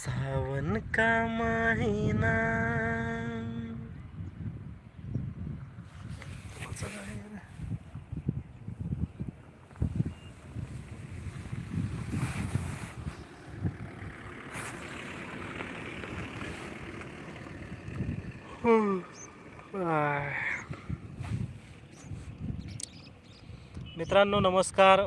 सावन का महिना? मित्रांनो नमस्कार.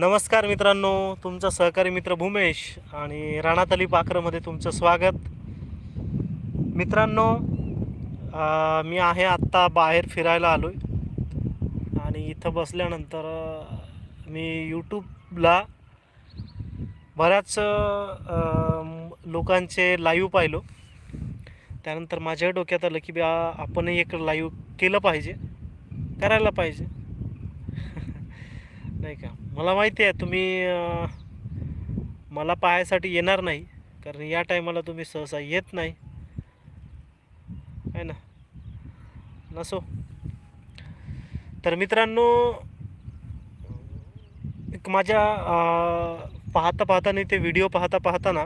नमस्कार मित्रांनो तुमचा सहकारी मित्र भूमेश आणि राणातली पाखरमध्ये तुमचं स्वागत. मित्रांनो मी आहे आत्ता बाहेर फिरायला आलो आहे आणि इथं बसल्यानंतर मी यूट्यूबला बऱ्याच लोकांचे लाईव्ह पाहिलो. त्यानंतर माझ्या डोक्यात आलं की बा आपणही एक लाईव्ह केलं पाहिजे करायला पाहिजे. नाही का? मला माहिती आहे तुम्ही मला पाहायसाठी येणार नाही. कारण या टायमाला तुम्ही सहसा येत नाही. आहे ना? नसो. तर मित्रांनो एक माझ्या पाहता पाहताना ते व्हिडिओ पाहता पाहताना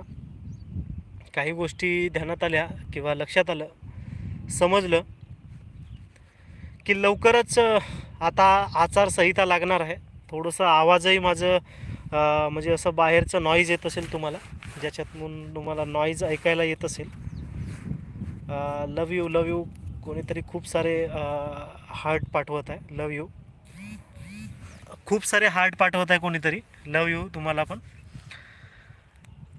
काही गोष्टी ध्यानात आल्या किंवा लक्षात आलं समजलं की लवकरच आता आचारसंहिता लागणार आहे. थोडंसं आवाजही माझं म्हणजे असं बाहेरचं नॉईज येत असेल तुम्हाला ज्याच्यातून तुम्हाला नॉईज ऐकायला येत असेल. लव यू लव यू कोणीतरी खूप सारे हार्ट पाठवत आहे. लव यू खूप सारे हार्ट पाठवत आहे कोणीतरी. लव यू तुम्हाला पण.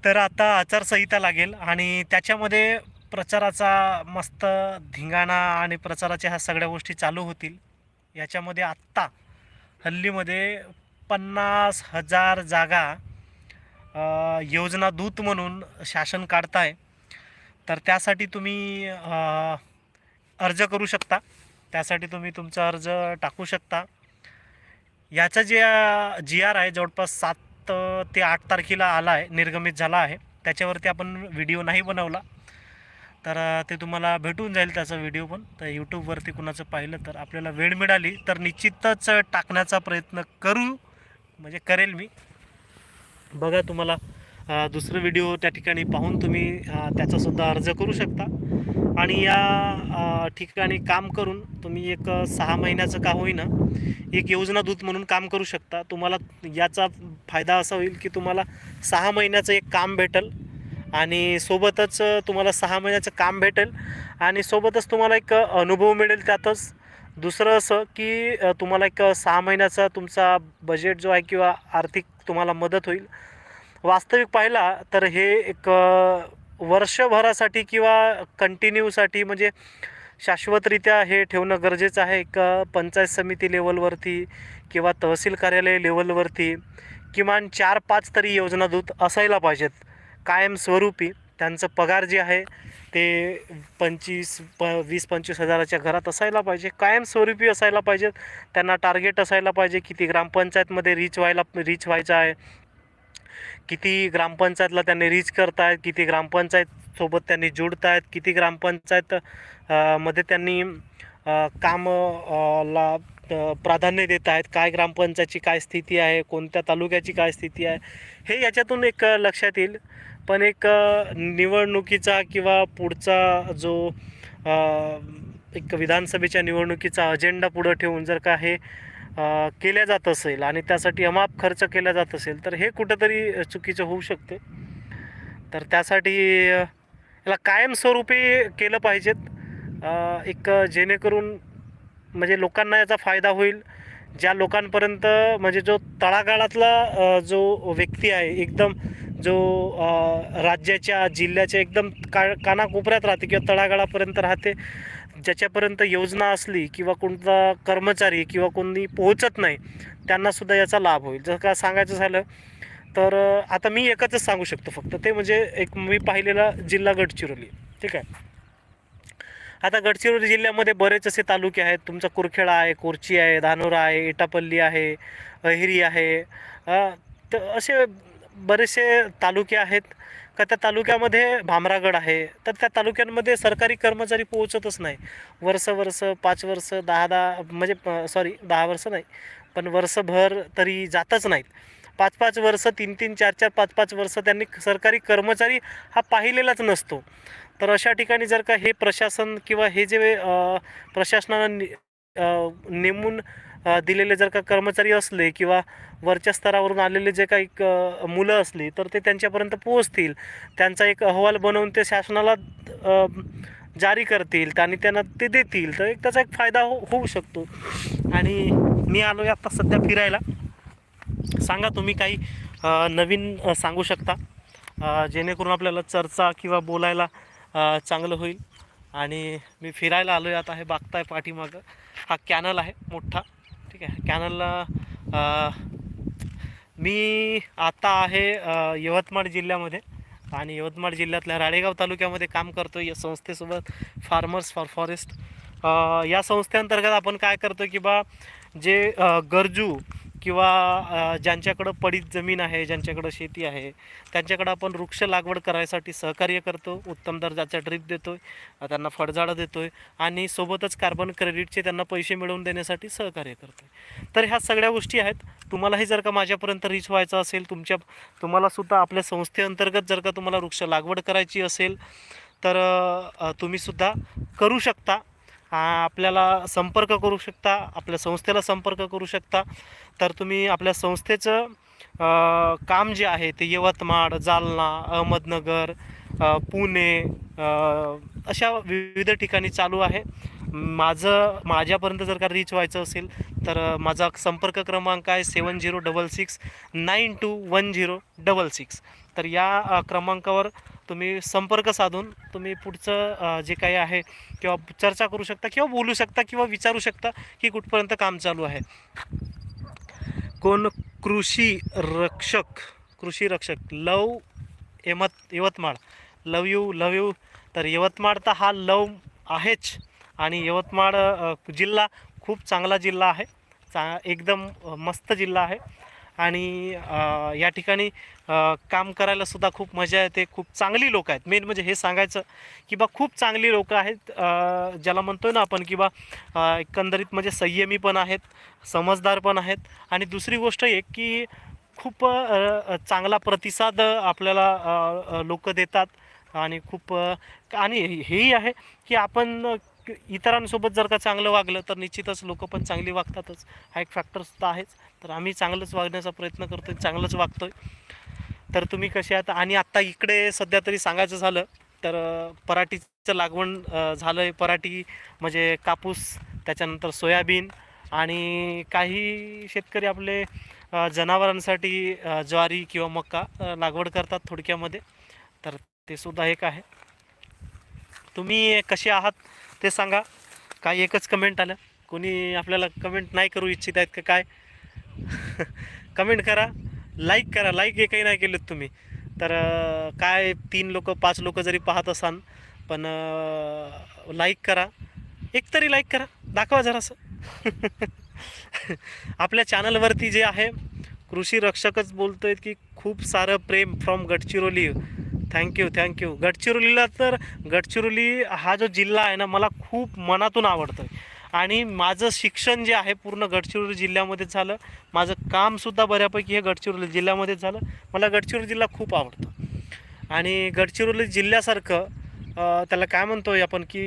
तर आता आचारसंहिता लागेल आणि त्याच्यामध्ये प्रचाराचा मस्त धिंगाणा आणि प्रचाराच्या ह्या सगळ्या गोष्टी चालू होतील. याच्यामध्ये आत्ता हल्लीमध्ये पन्नास हजार जागा योजना दूत म्हणून शासन काढताय. तर त्यासाठी तुम्ही अर्ज करू शकता. त्यासाठी तुम्ही तुमचा अर्ज टाकू शकता. याचा जे जी आर आहे जवळपास सात ते आठ तारखेला आला आहे निर्गमित झाला आहे. त्याच्यावरती आपण व्हिडिओ नाही बनवला. तर ते तुम्हाला भेटून जाईल त्याचा व्हिडिओ पण. तर यूट्यूबवरती कुणाचं पाहिलं तर आपल्याला वेळ मिळाली तर निश्चितच टाकण्याचा प्रयत्न करू म्हणजे करेल मी. बघा तुम्हाला दुसरं व्हिडिओ त्या ठिकाणी पाहून तुम्ही त्याचासुद्धा अर्ज करू शकता. आणि या ठिकाणी काम करून तुम्ही एक सहा महिन्याचं का होईना एक योजना दूत म्हणून काम करू शकता. तुम्हाला याचा फायदा असा होईल की तुम्हाला सहा महिन्याचं एक काम भेटेल. आणि सोबतच तुम्हाला सहा महिन्याचं काम भेटेल आणि सोबतच तुम्हाला एक अनुभव मिळेल त्यातच. दुसरं असं की तुम्हाला एक सहा महिन्याचा तुमचा बजेट जो आहे किंवा आर्थिक तुम्हाला मदत होईल. वास्तविक पाहिला तर हे एक वर्षभरासाठी किंवा कंटिन्यूसाठी म्हणजे शाश्वतरित्या हे ठेवणं गरजेचं आहे. एक पंचायत समिती लेवलवरती किंवा तहसील कार्यालय लेवलवरती किमान चार पाच तरी योजना दूत असायला पाहिजेत. कायमस्वरूपी त्यांचं पगार जे आहे ते पंचवीस प वीस पंचवीस हजाराच्या घरात असायला पाहिजे. कायमस्वरूपी असायला पाहिजेत त्यांना टार्गेट असायला पाहिजे किती ग्रामपंचायतमध्ये रीच व्हायला रीच व्हायचं आहे. किती ग्रामपंचायतला त्यांनी रीच करतायत किती ग्रामपंचायतसोबत त्यांनी जुडतायत आहेत किती ग्रामपंचायत मध्ये त्यांनी कामं काम ला प्राधान्य देत आहेत? काय ग्रामपंचायतची काय स्थिती आहे? कोणत्या तालुक्याची काय स्थिती आहे? हे याच्यातून एक लक्षात येईल. पण एक निवडणुकीचा किंवा पुढचा जो एक विधानसभेच्या निवडणुकीचा अजेंडा पुढं ठेवून जर का हे केल्या जात असेल आणि त्यासाठी अमाप खर्च केला जात असेल तर हे कुठंतरी चुकीचं होऊ शकते. तर त्यासाठी याला कायमस्वरूपी केलं पाहिजेत. एक जेणेकरून म्हणजे लोकांना याचा फायदा होईल. ज्या लोकांपर्यंत म्हणजे जो तळागाळातला जो व्यक्ती आहे एकदम जो राज्याच्या जिल्ह्याच्या एकदम का कानाकोपऱ्यात राहते किंवा तळागाळापर्यंत राहते ज्याच्यापर्यंत योजना असली किंवा कोणता कर्मचारी किंवा कोणी पोहोचत नाही त्यांनासुद्धा याचा लाभ होईल. जर का सांगायचं झालं तर आता मी एकच सांगू शकतो फक्त. ते म्हणजे एक मी पाहिलेला जिल्हा गडचिरोली. ठीक आहे? आता गडचिरोली जिल्ह्यामध्ये बरेच असे तालुके आहेत. तुमचा कुरखेडा आहे कुर्ची आहे धानोरा आहे इटापल्ली आहे अहिरी आहे. तर असे बरेचसे तालुके आहेत. का त्या तालुक्यामध्ये भामरागड आहे. तर त्या तालुक्यांमध्ये सरकारी कर्मचारी पोहोचतच नाही. वर्ष वर्ष पाच वर्ष दहा दहा म्हणजे सॉरी दहा वर्ष नाही. पण वर्षभर तरी जातच नाहीत. पाच पाच वर्ष तीन तीन चार चार पाच पाच वर्ष त्यांनी सरकारी कर्मचारी हा पाहिलेलाच नसतो. तर अशा ठिकाणी जर का हे प्रशासन किंवा हे जे प्रशासनानं नेमून दिलेले जर का कर्मचारी असले किंवा वरच्या स्तरावरून आलेले जे काही मुलं असली तर ते त्यांच्यापर्यंत पोहोचतील. त्यांचा एक अहवाल बनवून ते शासनाला जारी करतील आणि त्यांना ते देतील. तर एक त्याचा एक फायदा हो होऊ शकतो. आणि मी आलो आहे आत्ता सध्या फिरायला. सांगा तुम्ही काही नवीन सांगू शकता? जेणेकरून आपल्याला चर्चा किंवा बोलायला चांगलं होईल. आणि मी फिरायला आलो आहे आता हे बघताय पाठीमागं. हा कॅनल आहे मोठा. ठीक आहे कॅनलला मी आता आहे यवतमाळ जिल्ह्यामध्ये. आणि यवतमाळ जिल्ह्यातल्या राळेगाव तालुक्यामध्ये काम करतो या संस्थेसोबत फार्मर्स फॉर फॉरेस्ट या संस्थेअंतर्गत आपण काय करतो की बा जे गरजू किंवा ज्यांच्याकडं पडीत जमीन आहे ज्यांच्याकडं शेती आहे त्यांच्याकडं आपण वृक्ष लागवड करायसाठी सहकार्य करतो उत्तम दर्जाचा ड्रीप देतो आहे त्यांना फळझाडं देतो आहे आणि सोबतच कार्बन क्रेडिटचे त्यांना पैसे मिळवून देण्यासाठी सहकार्य करतो आहे तर ह्या सगळ्या गोष्टी आहेत. तुम्हालाही जर का माझ्यापर्यंत रीच व्हायचं असेल तुमच्या तुम्हालासुद्धा आपल्या संस्थेअंतर्गत जर का तुम्हाला वृक्ष लागवड करायची असेल तर तुम्हीसुद्धा करू शकता. आपल्याला संपर्क करू शकता आपल्या संस्थेला संपर्क करू शकता. तर तुम्ही आपल्या संस्थेचं काम जे आहे ते यवतमाळ जालना अहमदनगर पुणे अशा विविध ठिकाणी चालू आहे. माझं माझ्यापर्यंत जर का रीच व्हायचं असेल तर माझा संपर्क क्रमांक आहे seven zero double six nine two one zero double six तर या क्रमांकावर तुम्ही संपर्क साधून तुम्ही पुढचं जे काही आहे किंवा चर्चा करू शकता किंवा बोलू शकता किंवा विचारू शकता की कुठपर्यंत काम चालू आहे. कोण कृषी रक्षक कृषी रक्षक love यमत Yavatmal. Love you love you. तर यवतमाळ तर हा लव आहेच आणि यवतमाळ जिल्हा खूप चांगला जिल्हा आहे. चा एकदम मस्त जिल्हा आहे. आणि या ठिकाणी काम करायला सुद्धा खूप मजा येते खूप चांगली लोक आहेत. मेन म्हणजे हे सांगायचं की बा खूप चांगली लोक आहेत ज्याला म्हणतोय ना आपण की बा एकंदरीत म्हणजे संयमी पण आहेत समजदार पण आहेत. आणि दुसरी गोष्ट एक की खूप चांगला प्रतिसाद आपल्याला लोक देतात. आणि खूप आणि हेही आहे की आपण इतरांसोबत जर का चांगलं वागलं तर निश्चितच लोक पण चांगली वागतातच. हा एक फॅक्टरसुद्धा आहेच. तर आम्ही चांगलंच वागण्याचा प्रयत्न करतोय चांगलंच वागतोय. तर तुम्ही कसे आहात आणि आत्ता इकडे सध्या तरी सांगायचं झालं तर पराठीचं लागवण झालं आहे पराठी म्हणजे कापूस त्याच्यानंतर सोयाबीन आणि काही शेतकरी आपले जनावरांसाठी ज्वारी किंवा मका लागवड करतात थोडक्यामध्ये. तर ते सुद्धा एक आहे. तुम्ही कसे आहात ते सांगा. काय एकच कमेंट आलं. कोणी आपल्याला कमेंट नाही करू इच्छित आहेत का काय? कमेंट करा. लाईक करा. लाईक हे काही नाही केलेत तुम्ही. तर काय तीन लोक पाच लोक जरी पाहत असाल पण लाईक करा. एक तरी लाईक करा. दाखवा जरासं. आपल्या चॅनलवरती जे आहे कृषी रक्षकच आहेत की खूप सारं प्रेम from Gadchiroli. Thank you thank you गडचिरोलीला तर गडचिरोली हा जो जिल्हा आहे ना मला खूप मनातून आवडतो आहे आणि माझं शिक्षण जे आहे पूर्ण गडचिरोली जिल्ह्यामध्येच झालं. माझं कामसुद्धा बऱ्यापैकी हे गडचिरोली जिल्ह्यामध्येच झालं. मला गडचिरोली जिल्हा खूप आवडतो. आणि गडचिरोली जिल्ह्यासारखं त्याला काय म्हणतो आहे आपण की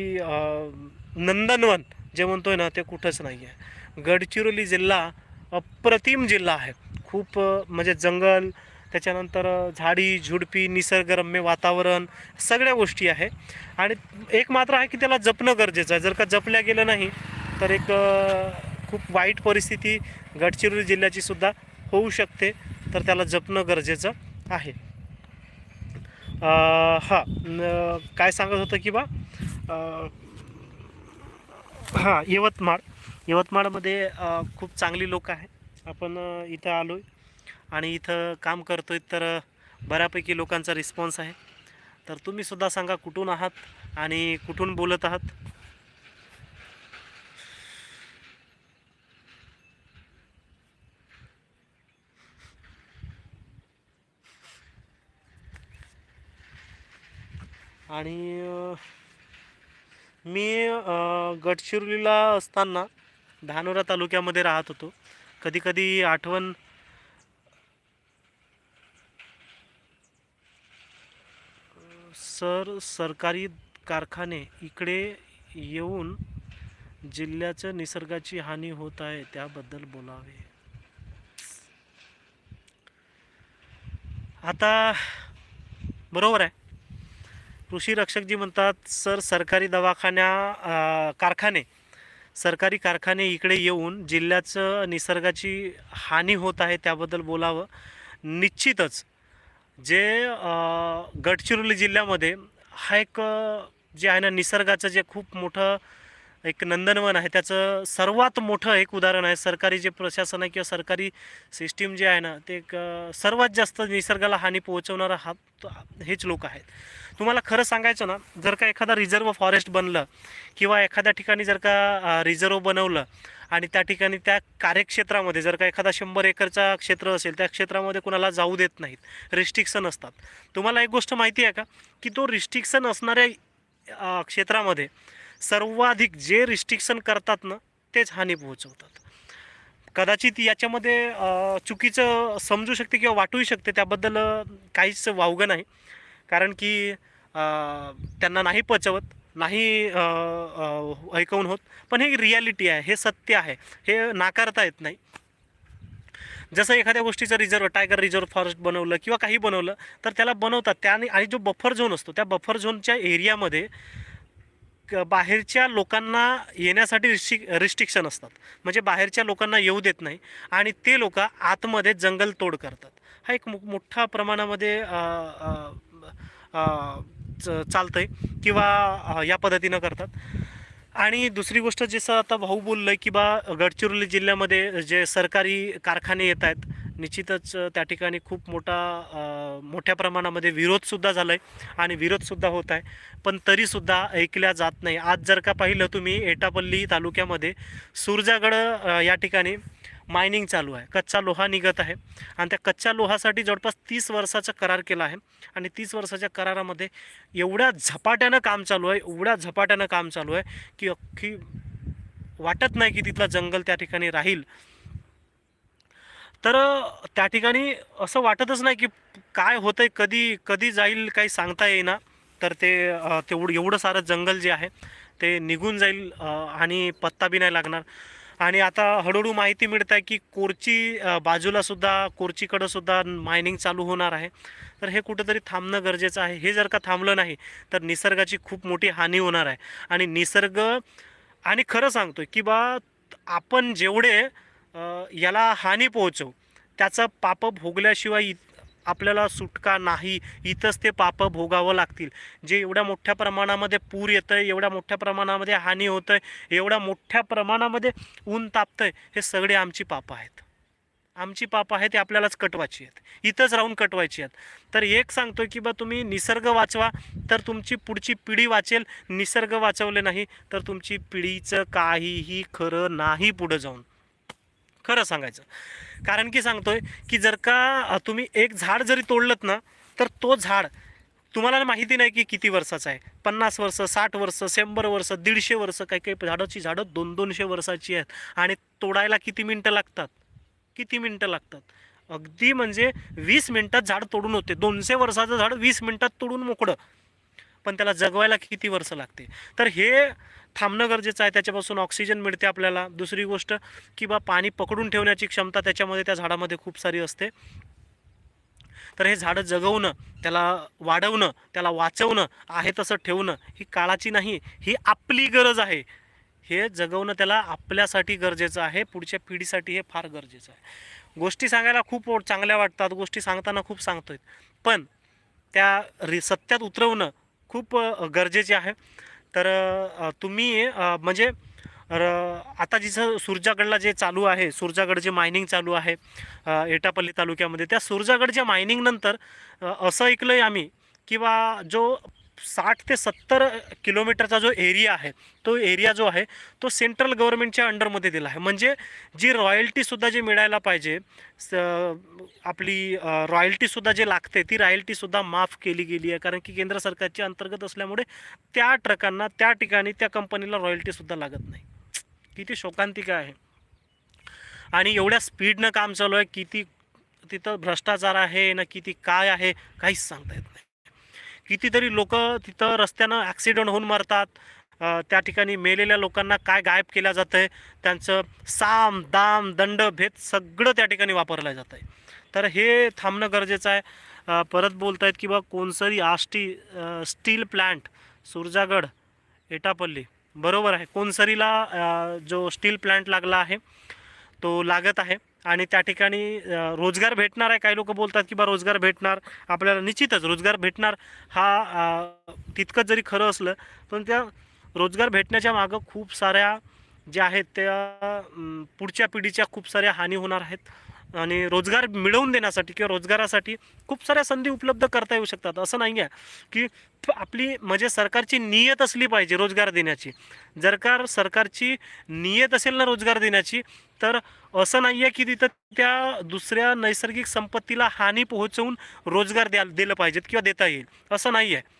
नंदनवन जे म्हणतो आहे ना ते कुठंच नाही आहे गडचिरोली जिल्हा अप्रतिम जिल्हा आहे. खूप म्हणजे जंगल त्याच्यानंतर झाडी झुडपी निसर्गरम्य वातावरण सगळ्या गोष्टी आहे. आणि एक मात्र आहे की त्याला जपणं गरजेचं आहे. जर का जपल्या गेलं नाही तर एक खूप वाईट परिस्थिती गडचिरोली जिल्ह्याची सुद्धा होऊ शकते. तर त्याला जपणं गरजेचं आहे. हां काय सांगत होतं की बा हां यवतमाळ. यवतमाळमध्ये खूप चांगली लोक आहे आपण इथं आलो आहे आणि इथं काम करतो आहे तर बऱ्यापैकी लोकांचा रिस्पॉन्स आहे. तर तुम्ही सुद्धा सांगा कुठून आहात आणि कुठून बोलत आहात? आणि मी गडचिरोलीला असताना धानोरा तालुक्यामध्ये राहत होतो. कधी कधी आठवण सर सरकारी कारखाने इकडे येऊन जिल्ह्याचं निसर्गाची हानी होत आहे त्याबद्दल बोलावे. आता बरोबर आहे. कृषी रक्षकजी म्हणतात सर सरकारी दवाखान्या कारखाने सरकारी कारखाने इकडे येऊन जिल्ह्याचं निसर्गाची हानी होत आहे त्याबद्दल बोलावं. निश्चितच जे गडचिरोली जिल्ह्यामध्ये हा एक जे आहे ना निसर्गाचं जे खूप मोठं एक नंदनवन आहे त्याचं सर्वात मोठं एक उदाहरण आहे. सरकारी जे प्रशासन आहे किंवा सरकारी सिस्टीम जे आहे ना ते एक सर्वात जास्त निसर्गाला हानी पोहोचवणारा हा हेच लोक आहेत. तुम्हाला खरं सांगायचं ना जर का एखादा रिझर्व फॉरेस्ट बनलं किंवा एखाद्या ठिकाणी जर का रिझर्व बनवलं आणि त्या ठिकाणी त्या कार्यक्षेत्रामध्ये जर का एखादा शंभर एकरचा क्षेत्र असेल त्या क्षेत्रामध्ये कुणाला जाऊ देत नाहीत रिस्ट्रिक्शन असतात. तुम्हाला एक गोष्ट माहिती आहे का? की तो रिस्ट्रिक्शन असणाऱ्या क्षेत्रामध्ये सर्वाधिक जे रिस्ट्रिक्शन करतात ना तेच हानी पोहोचवतात. कदाचित याच्यामध्ये चुकीचं समजू शकते किंवा वाटूही शकते त्याबद्दल काहीच वावगं नाही. कारण की त्यांना नाही पचवत नाही ऐकवून होत. पण हे रियालिटी आहे हे सत्य आहे हे नाकारता येत नाही. जसं एखाद्या गोष्टीचं रिझर्व टायगर रिझर्व फॉरेस्ट बनवलं किंवा काही बनवलं तर त्याला बनवतात. त्याने आणि जो बफर झोन असतो त्या बफर झोनच्या एरियामध्ये क- बाहेरच्या लोकांना येण्यासाठी रिस्ट्रिक रिस्ट्रिक्शन असतात. म्हणजे बाहेरच्या लोकांना येऊ देत नाही आणि ते लोक आतमध्ये जंगल तोड करतात. हा एक मो मोठ्या प्रमाणामध्ये अ, अ, चालतंय किंवा या पद्धतीनं करतात. आणि दुसरी गोष्ट जसं आता भाऊ बोललं की बा गडचिरोली जिल्ह्यामध्ये जे सरकारी कारखाने येत आहेत निश्चितच त्या ठिकाणी खूप मोठा मोठ्या प्रमाणामध्ये विरोधसुद्धा झाला आहे आणि विरोधसुद्धा होत आहे. पण तरीसुद्धा ऐकल्या जात नाही. आज जर का पाहिलं तुम्ही एटापल्ली तालुक्यामध्ये सुरजागड या ठिकाणी मायनिंग चालू आहे. कच्चा लोहा निघत आहे. आणि त्या कच्च्या लोहासाठी जवळपास तीस वर्षाचा करार केला आहे. आणि तीस वर्षाच्या करारामध्ये एवढ्या झपाट्यानं काम चालू आहे एवढ्या झपाट्यानं काम चालू आहे की अख्खी वाटत नाही की तिथलं जंगल त्या ठिकाणी राहील. तर त्या ठिकाणी असं वाटतच नाही की काय होतं आहे कधी कधी जाईल काही सांगता येईना. तर ते तेवढं एवढं सारं जंगल जे आहे ते निघून जाईल आणि पत्ता बी नाही लागणार. आणि आता हळूहळू माहिती मिळत आहे की कोरची बाजूलासुद्धा कोरचीकडं सुद्धा मायनिंग चालू होणार आहे. तर हे कुठंतरी थांबणं गरजेचं आहे. हे जर का थांबलं नाही तर निसर्गाची खूप मोठी हानी होणार आहे. आणि निसर्ग आणि खरं सांगतो की बा आपण जेवढे याला हानी पोहोचवू त्याचं पाप भोगल्याशिवाय आपल्याला सुटका नाही इथंच ते पाप भोगावं लागतील. जे एवढ्या मोठ्या प्रमाणामध्ये पूर येतं आहे एवढ्या मोठ्या प्रमाणामध्ये हानी होतं आहे एवढ्या मोठ्या प्रमाणामध्ये ऊन तापतं आहे हे सगळे आमची पापं आहेत. आमची पापं आहेत ते आपल्यालाच कटवायची आहेत. इथंच राहून कटवायची आहेत. तर एक सांगतो की बा तुम्ही निसर्ग वाचवा तर तुमची पुढची पिढी वाचेल. निसर्ग वाचवले नाही तर तुमची पिढीचं काहीही खरं नाही पुढं जाऊन. खरं सांगायचं. कारण की सांगतोय की जर का तुम्ही एक झाड जरी तोडलत ना तर तो झाड तुम्हाला माहिती नाही की किती वर्षाचा आहे. पन्नास वर्ष साठ वर्ष शंभर वर्ष दीडशे वर्ष काही काही झाडाची झाडं दोन दोनशे वर्षाची आहेत आणि तोडायला किती मिनटं लागतात? किती मिनटं लागतात? अगदी म्हणजे वीस मिनटात झाड तोडून होते. दोनशे वर्षाचं झाड वीस मिनटात तोडून मोकळं. पण त्याला जगवायला किती वर्ष लागते? तर हे थांबणं गरजेचं आहे. त्याच्यापासून ऑक्सिजन मिळते आपल्याला. दुसरी गोष्ट की बा पाणी पकडून ठेवण्याची क्षमता त्याच्यामध्ये त्या झाडामध्ये खूप सारी असते. तर हे झाडं जगवणं त्याला वाढवणं त्याला वाचवणं आहे तसं ठेवणं ही काळाची नाही ही आपली गरज आहे. हे जगवणं त्याला आपल्यासाठी गरजेचं आहे. पुढच्या पिढीसाठी हे फार गरजेचं आहे. गोष्टी सांगायला खूप चांगल्या वाटतात. गोष्टी सांगताना खूप सांगतोय. पण त्या रि सत्यात उतरवणं खूप गरजेचे आहे. तर तुम्ही म्हणजे र- आता जिथं सुरजागडला जे चालू आहे सुरजागड जे मायनिंग चालू आहे एटापल्ली तालुक्यामध्ये त्या सुरजागडच्या मायनिंगनंतर असं ऐकलं आहे आम्ही की बा जो साठ ते सत्तर किलोमीटरचा जो एरिया आहे तो एरिया जो आहे तो सेंट्रल गव्हर्नमेंटच्या अंडरमध्ये दिला आहे. म्हणजे जी रॉयल्टीसुद्धा जी मिळायला पाहिजे स आपली रॉयल्टीसुद्धा जे लागते ती रॉयल्टीसुद्धा माफ केली गेली आहे. कारण की केंद्र सरकारच्या अंतर्गत असल्यामुळे त्या ट्रकांना त्या ठिकाणी त्या कंपनीला रॉयल्टीसुद्धा लागत नाही. किती शोकांतिका आहे. आणि एवढ्या स्पीडनं काम चालू आहे किती तिथं भ्रष्टाचार आहे ना किती काय आहे काहीच सांगता येत नाही. कितीतरी लोक तिथं रस्त्यानं ॲक्सिडेंट होऊन मरतात. त्या ठिकाणी मेलेल्या लोकांना काय गायब केलं जातं आहे त्यांचं साम दाम दंड भेद सगळं त्या ठिकाणी वापरलं जात आहे तर हे थांबणं गरजेचं आहे. परत बोलत आहेत की बा कोणसरी आष्टी स्टील प्लॅन्ट सुरजागड एटापल्ली. बरोबर आहे. कोणसरीला जो स्टील प्लॅन्ट लागला आहे तो लागत आहे. आणि त्या ठिकाणी रोजगार भेटणार आहे. काही लोक बोलतात की बा रोजगार भेटणार. आपल्याला निश्चितच रोजगार भेटणार हा तितकंच जरी खरं असलं पण त्या रोजगार भेटण्याच्या मागं खूप साऱ्या ज्या आहेत त्या पुढच्या पिढीच्या खूप साऱ्या हानी होणार आहेत. आणि रोजगार मिळवून देण्यासाठी किंवा रोजगारासाठी खूप साऱ्या संधी उपलब्ध करता येऊ शकतात. असं नाही आहे की आपली म्हणजे सरकारची नियत असली पाहिजे रोजगार देण्याची. जर का सरकारची नियत असेल ना रोजगार देण्याची तर असं नाही आहे की तिथं त्या दुसऱ्या नैसर्गिक संपत्तीला हानी पोहोचवून रोजगार द्या दिलं पाहिजेत किंवा देता येईल. असं नाही आहे.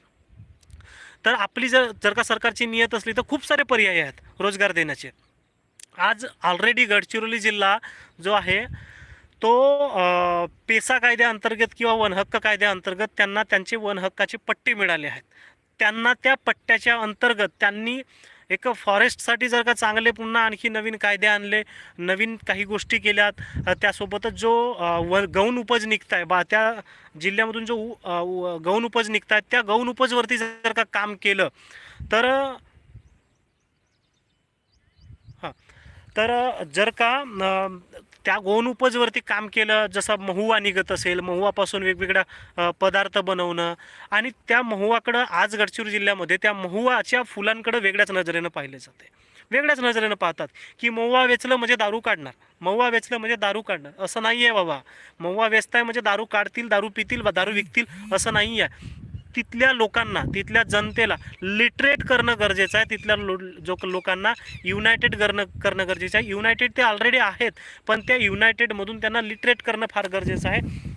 तर आपली जर जर का सरकारची नियत असली तर खूप सारे पर्याय आहेत रोजगार देण्याचे. आज ऑलरेडी गडचिरोली जिल्हा जो आहे तो पेसा कायद्याअंतर्गत किंवा वनहक्क कायद्याअंतर्गत त्यांना त्यांचे वनहक्काचे पट्टे मिळाले आहेत. त्यांना त्या पट्ट्याच्या अंतर्गत त्यांनी एक फॉरेस्टसाठी जर का चांगले पुन्हा आणखी नवीन कायदे आणले नवीन काही गोष्टी केल्यात त्यासोबतच जो व गौण उपज निघत आहे बा त्या जिल्ह्यामधून जो उ- गौण उपज निघत आहेत त्या गौण उपजवरती जर का काम केलं तर हां तर जर का त्या गोन उपजवरती काम केलं जसं महुवा निघत असेल महुवापासून वेगवेगळ्या पदार्थ बनवणं आणि त्या महुवाकडं आज गडचिरोली जिल्ह्यामध्ये त्या महुवाच्या फुलांकडं वेगळ्याच नजरेनं पाहिलं जाते वेगळ्याच नजरेनं पाहतात की महुवा वेचलं म्हणजे दारू काढणार. महुवा वेचलं म्हणजे दारू काढणार. असं नाही आहे बाबा. महुवा वेचताय म्हणजे दारू काढतील दारू पितील दारू विकतील असं नाही आहे तिथल्या लोकांना तिथल्या जनतेला लिटरेट करणं गरजेचं आहे. तिथल्या लो जो लोकांना युनायटेड करणं करणं गरजेचं आहे. युनायटेड ते ऑलरेडी आहेत पण त्या युनायटेडमधून त्यांना लिटरेट करणं फार गरजेचं आहे.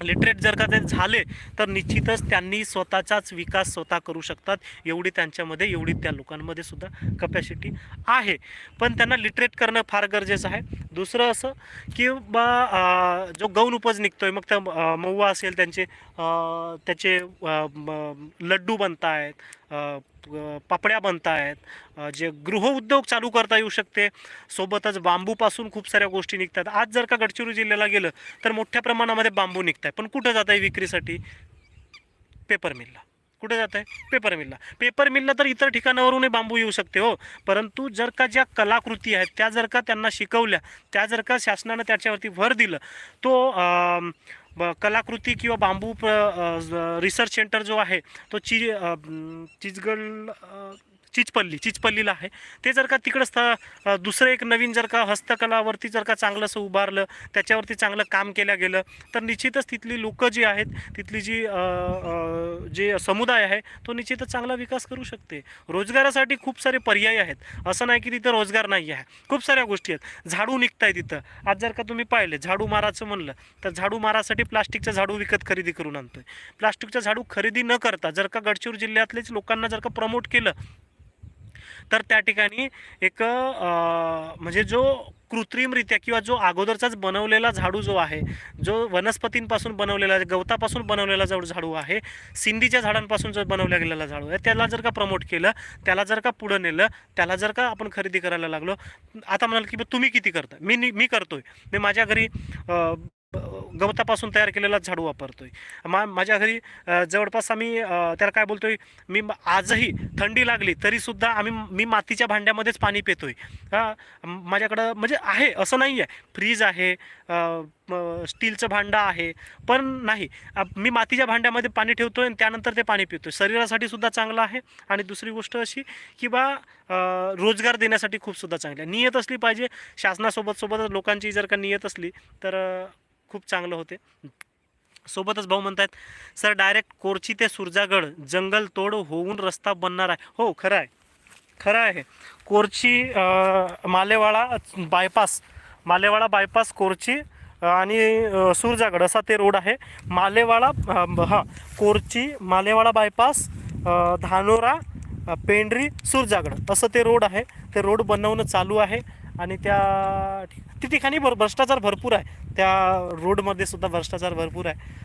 लिटरेट जर का ते झाले तर निश्चितच त्यांनी स्वतःचाच विकास स्वतः करू शकतात. एवढी त्यांच्यामध्ये एवढी त्या लोकांमध्ये सुद्धा कपॅसिटी आहे. पण त्यांना लिटरेट करणं फार गरजेचं आहे. दुसरं असं की बा जो गौण उपज निघतो आहे मग त्या अं, महुवा असेल त्यांचे त्याचे लड्डू बनत आहेत पापड्या बनत आहेत जे गृहउद्योग चालू करता येऊ शकते. सोबतच बांबूपासून खूप साऱ्या गोष्टी निघतात. आज जर का गडचिरोली जिल्ह्याला गेलं तर मोठ्या प्रमाणामध्ये बांबू निघत आहे पण कुठं जात आहे विक्रीसाठी? पेपर मिलला. कुठे जात आहे पेपर मिलला. पेपर मिलला तर इतर ठिकाणावरूनही बांबू येऊ शकते हो. परंतु जर का ज्या कलाकृती आहेत त्या जर का त्यांना शिकवल्या त्या जर का शासनानं त्याच्यावरती भर दिलं तो ब- कलाकृती किंवा बांबू प्र रिसर्च सेंटर जो आहे तो ची चिचगड चिचपल्ली चिचपल्लीला आहे. ते जर का तिकडं स्थ दुसरं एक नवीन जर का हस्तकलावरती जर का चांगलंसं उभारलं त्याच्यावरती चांगलं काम केलं गेलं तर निश्चितच तिथली लोकं जी आहेत तिथली जी जे समुदाय आहे तो निश्चितच चांगला विकास करू शकते. रोजगारासाठी खूप सारे पर्याय आहेत. असं नाही की तिथं रोजगार नाही आहे खूप साऱ्या गोष्टी आहेत. झाडू निघत आहे तिथं. आज जर का तुम्ही पाहिले झाडू माराचं म्हणलं तर झाडू मारासाठी प्लास्टिकचं झाडू विकत खरेदी करून आणतोय. प्लास्टिकचं झाडू खरेदी न करता जर का गडचिरोली जिल्ह्यातलेच लोकांना जर का प्रमोट केलं तर त्या ठिकाणी एक म्हणजे जो कृत्रिमरित्या किंवा जो अगोदरचाच बनवलेला झाडू जो आहे जो वनस्पतींपासून बनवलेला गवतापासून बनवलेला जो झाडू आहे सिंधीच्या झाडांपासून जो बनवला गेलेला झाडू आहे त्याला जर का प्रमोट केलं त्याला जर का पुढं नेलं त्याला जर का आपण खरेदी करायला लागलो आता म्हणाल की तुम्ही किती करता? मी नि- मी करतोय. मी माझ्या घरी गवतापासून तयार केलेला झाडू वापरतोय. मा माझ्या घरी जवळपास आम्ही त्याला काय बोलतोय मी आजही थंडी लागली तरीसुद्धा आम्ही मी मातीच्या भांड्यामध्येच पाणी पितोय. आहे माझ्याकडं म्हणजे आहे असं नाही आहे फ्रीज आहे स्टीलचं भांडं आहे पण नाही. मी मातीच्या भांड्यामध्ये पाणी ठेवतोय आणि त्यानंतर ते पाणी पितोय. शरीरासाठी सुद्धा चांगलं आहे. आणि दुसरी गोष्ट अशी की बा रोजगार देण्यासाठी खूप सुद्धा चांगलं आहे. नियत असली पाहिजे. शासनासोबत सोबतच लोकांची जर का नियत असली तर खूप चांगलं होते. सोबतच भाऊ म्हणतात सर डायरेक्ट कोरची ते सुरजागड जंगल तोड होऊन रस्ता बनणार आहे. हो खरं आहे. खरं आहे. कोरची मालेवाडा बायपास मालेवाडा बायपास कोरची आणि सुरजागड असा ते रोड आहे. मालेवाडा ब- हां कोरची मालेवाडा बायपास धानोरा पेंढरी सुरजागड असं ते रोड आहे. ते रोड बनवणं चालू आहे. आणि त्या त्या ठिकाणी भर भ्रष्टाचार भरपूर आहे. त्या रोडमध्ये सुद्धा भ्रष्टाचार भरपूर आहे.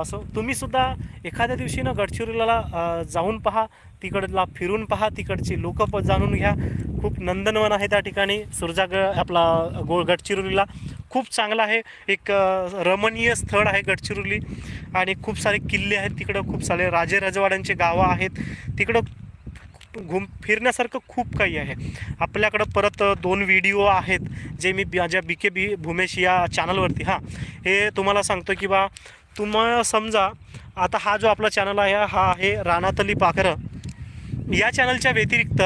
असं तुम्ही सुद्धा एखाद्या दिवशी ना गडचिरोलीला जाऊन पहा तिकडला फिरून पहा तिकडची लोक प जाणून घ्या. खूप नंदनवन आहे त्या ठिकाणी. सुरजाग आपला गो गडचिरोलीला. खूप चांगला आहे. एक रमणीय स्थळ आहे गडचिरोली. आणि खूप सारे किल्ले आहेत तिकडं. खूप सारे राजे राजवाड्यांचे गावं आहेत. तिकडं घुम फिरण्यासारखं खूप काही आहे. आपल्याकडं परत दोन व्हिडिओ आहेत जे मी माझ्या बी के बी भूमेश या चॅनलवरती हां हे तुम्हाला सांगतो की बा तुम्हाला समजा आता हा जो आपला चॅनल आहे हा आहे रानातली पाखरं. या चॅनलच्या व्यतिरिक्त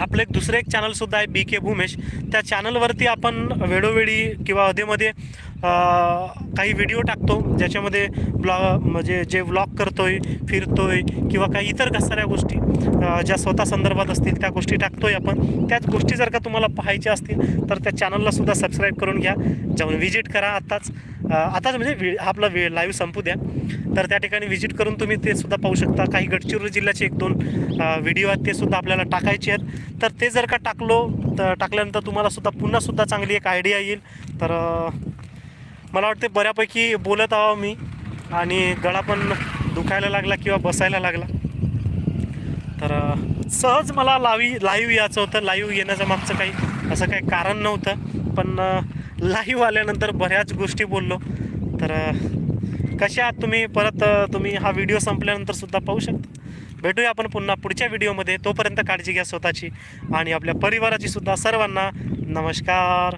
आपलं एक दुसरं एक चॅनलसुद्धा आहे बी के भूमेश. त्या चॅनलवरती आपण वेळोवेळी किंवा अधेमध्ये काही व्हिडिओ टाकतो ज्याच्यामध्ये ब्लॉ म्हणजे जे व्लॉग करतोय फिरतोय किंवा काही इतर साऱ्या गोष्टी ज्या स्वतः संदर्भात असतील त्या गोष्टी टाकतोय आपण. त्याच गोष्टी जर का तुम्हाला पाहायच्या असतील तर त्या चॅनलला सुद्धा सबस्क्राईब करून घ्या. जाऊन व्हिजिट करा आत्ताच. आताच म्हणजे वि आपला वेळ लाईव्ह संपू द्या. तर त्या ठिकाणी व्हिजिट करून तुम्ही ते सुद्धा पाहू शकता. काही गडचिरोली जिल्ह्याचे एक दोन व्हिडिओ आहेत ते सुद्धा आपल्याला टाकायचे आहेत. तर ते जर का टाकलो तर टाकल्यानंतर तुम्हाला सुद्धा पुन्हा सुद्धा चांगली एक आयडिया येईल. तर मला वाटते बऱ्यापैकी बोलत आहो मी. आणि गळा पण दुखायला लागला किंवा बसायला लागला. तर सहज मला लावी लाईव्ह यायचं होतं. लाईव्ह येण्याचं मागचं काही असं काही कारण नव्हतं. पण लाईव्ह आल्यानंतर बऱ्याच गोष्टी बोललो. तर कसे कशा आहात तुम्ही? परत तुम्ही हा व्हिडिओ संपल्यानंतर सुद्धा पाहू शकता. भेटूया आपण पुन्हा पुढच्या व्हिडिओमध्ये तोपर्यंत काळजी घ्या स्वतःची आणि आपल्या परिवाराची सुद्धा सर्वांना नमस्कार.